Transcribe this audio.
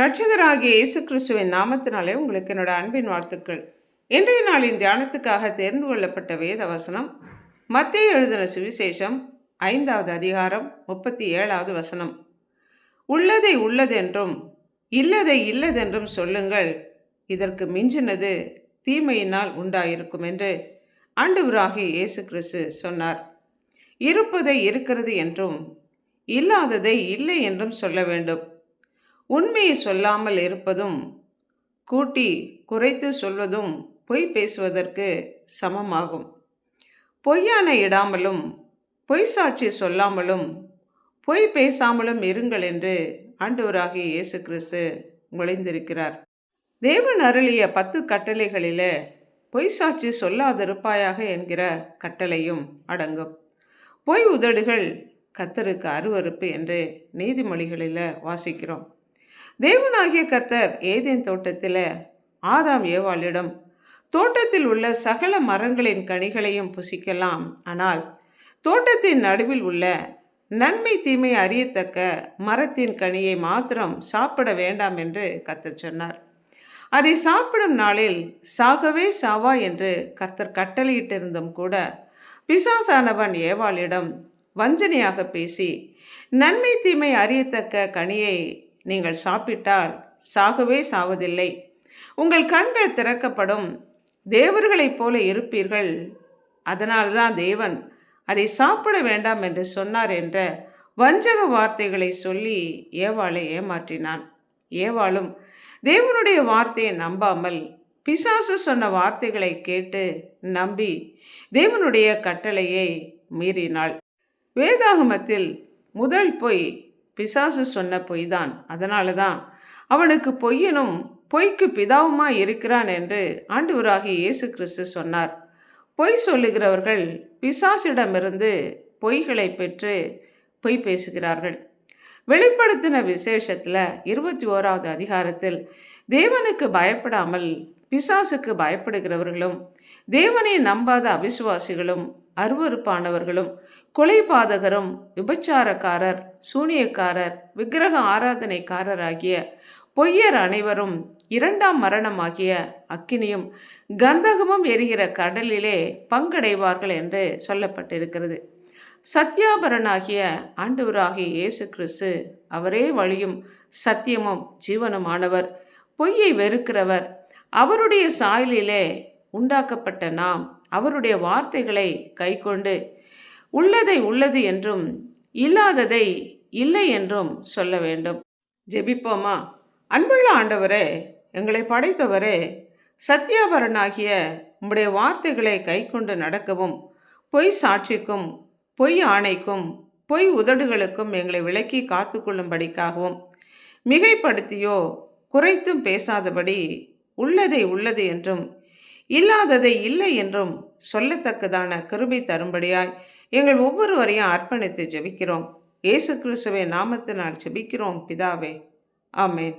ரட்சகராகிய இயேசு கிறிஸ்துவின் நாமத்தினாலே உங்களுக்கு என்னோட அன்பின் வாழ்த்துக்கள். இன்றைய நாளின் தியானத்துக்காக தேர்ந்து கொள்ளப்பட்ட வேத வசனம் மத்திய எழுதின சுவிசேஷம் ஐந்தாவது அதிகாரம் முப்பத்தி ஏழாவது வசனம். உள்ளதை உள்ளதென்றும் இல்லதை இல்லதென்றும் சொல்லுங்கள். இதற்கு மிஞ்சினது தீமையினால் உண்டாயிருக்கும் என்று ஆண்டவராகி இயேசு கிறிஸ்து சொன்னார். இருப்பதை இருக்கிறது என்றும் இல்லாததை இல்லை என்றும் சொல்ல வேண்டும். உண்மையை சொல்லாமல் இருப்பதும் கூட்டி குறைத்து சொல்வதும் பொய் பேசுவதற்கு சமமாகும். பொய்யான இடாமலும் பொய் சாட்சி சொல்லாமலும் பொய் பேசாமலும் இருங்கள் என்று ஆண்டவராகிய இயேசு கிறிஸ்து நுழைந்திருக்கிறார் தேவன் அருளிய பத்து கட்டளைகளில பொய் சாட்சி சொல்லாதிருப்பாயாக என்கிற கட்டளையும் அடங்கும். பொய் உதடுகள் கத்தருக்கு அருவறுப்பு என்று நீதிமொழிகளில் வாசிக்கிறோம். தேவனாகிய கர்த்தர் ஏதேன் தோட்டத்தில் ஆதாம் ஏவாளிடம் தோட்டத்தில் உள்ள சகல மரங்களின் கனிகளையும் புசிக்கலாம். ஆனால் தோட்டத்தின் நடுவில் உள்ள நன்மை தீமை அறியத்தக்க மரத்தின் கனியை மாத்திரம் சாப்பிட வேண்டாம் என்று கத்தர் சொன்னார். அதை சாப்பிடும் நாளில் சாகவே சாவா என்று கர்த்தர் கட்டளையிட்டிருந்தும் கூட பிசாசானவன் ஏவாளிடம் வஞ்சனையாக பேசி நன்மை தீமை அறியத்தக்க கனியை நீங்கள் சாப்பிட்டால் சாகவே சாவதில்லை. உங்கள் கண்கள் திறக்கப்படும். தேவர்களைப் போல இருப்பீர்கள். அதனால்தான் தேவன் அதை சாப்பிட வேண்டாம் என்று சொன்னார் என்ற வஞ்சக வார்த்தைகளை சொல்லி ஏவாளை ஏமாற்றினான். ஏவாளும் தேவனுடைய வார்த்தையை நம்பாமல் பிசாசு சொன்ன வார்த்தைகளை கேட்டு நம்பி தேவனுடைய கட்டளையை மீறினாள். வேதாகமத்தில் முதல் பொய் பிசாசு சொன்ன பொய் தான் அதனால தான் அவனுக்கு பொய்யனும் பொய்க்கு பிதாவுமா இருக்கிறான் என்று ஆண்டவராகிய இயேசு கிறிஸ்து சொன்னார். பொய் சொல்லுகிறவர்கள் பிசாசிடமிருந்து பொய்களை பெற்று பொய் பேசுகிறார்கள். வெளிப்படுத்தின விசேஷத்தில் இருபத்தி ஓராவது அதிகாரத்தில் தேவனுக்கு பயப்படாமல் பிசாசுக்கு பயப்படுகிறவர்களும் தேவனை நம்பாத அவிசுவாசிகளும் அருவறுப்பானவர்களும் கொலைபாதகரும் விபச்சாரக்காரர் சூனியக்காரர் விக்கிரக ஆராதனைக்காரர் ஆகிய பொய்யர் அனைவரும் இரண்டாம் மரணமாகிய அக்கினியும் கந்தகமும் எரிகிற கடலிலே பங்கடைவார்கள் என்று சொல்லப்பட்டிருக்கிறது. சத்யாபரனாகிய ஆண்டவராகிய இயேசு கிறிஸ்து அவரே வழியும் சத்தியமும் ஜீவனுமானவர் பொய்யை வெறுக்கிறவர் அவருடைய சாயலிலே உண்டாக்கப்பட்ட நாம் அவருடைய வார்த்தைகளை கைக்கொண்டு உள்ளதை உள்ளது என்றும் இல்லாததை இல்லை என்றும் சொல்ல வேண்டும். ஜெபிப்போமா? அன்புள்ள ஆண்டவரே எங்களை படைத்தவரே சத்தியாபரனாகிய உம்முடைய வார்த்தைகளை கைக்கொண்டு நடக்கவும் பொய் சாட்சிக்கும் பொய் ஆணைக்கும் பொய் உதடுகளுக்கும் எங்களை விலக்கி காத்துக்கொள்ளும்படிக்காகவும் மிகைப்படுத்தியோ குறைத்தும் பேசாதபடி உள்ளதை உள்ளது என்றும் இல்லாததை இல்லை என்றும் சொல்லத்தக்கதான கிருபை தரும்படியாய் எங்கள் ஒவ்வொருவரையும் அர்ப்பணித்து ஜெபிக்கிறோம். இயேசு கிறிஸ்துவை நாமத்தினால் ஜெபிக்கிறோம். பிதாவே ஆமேன்.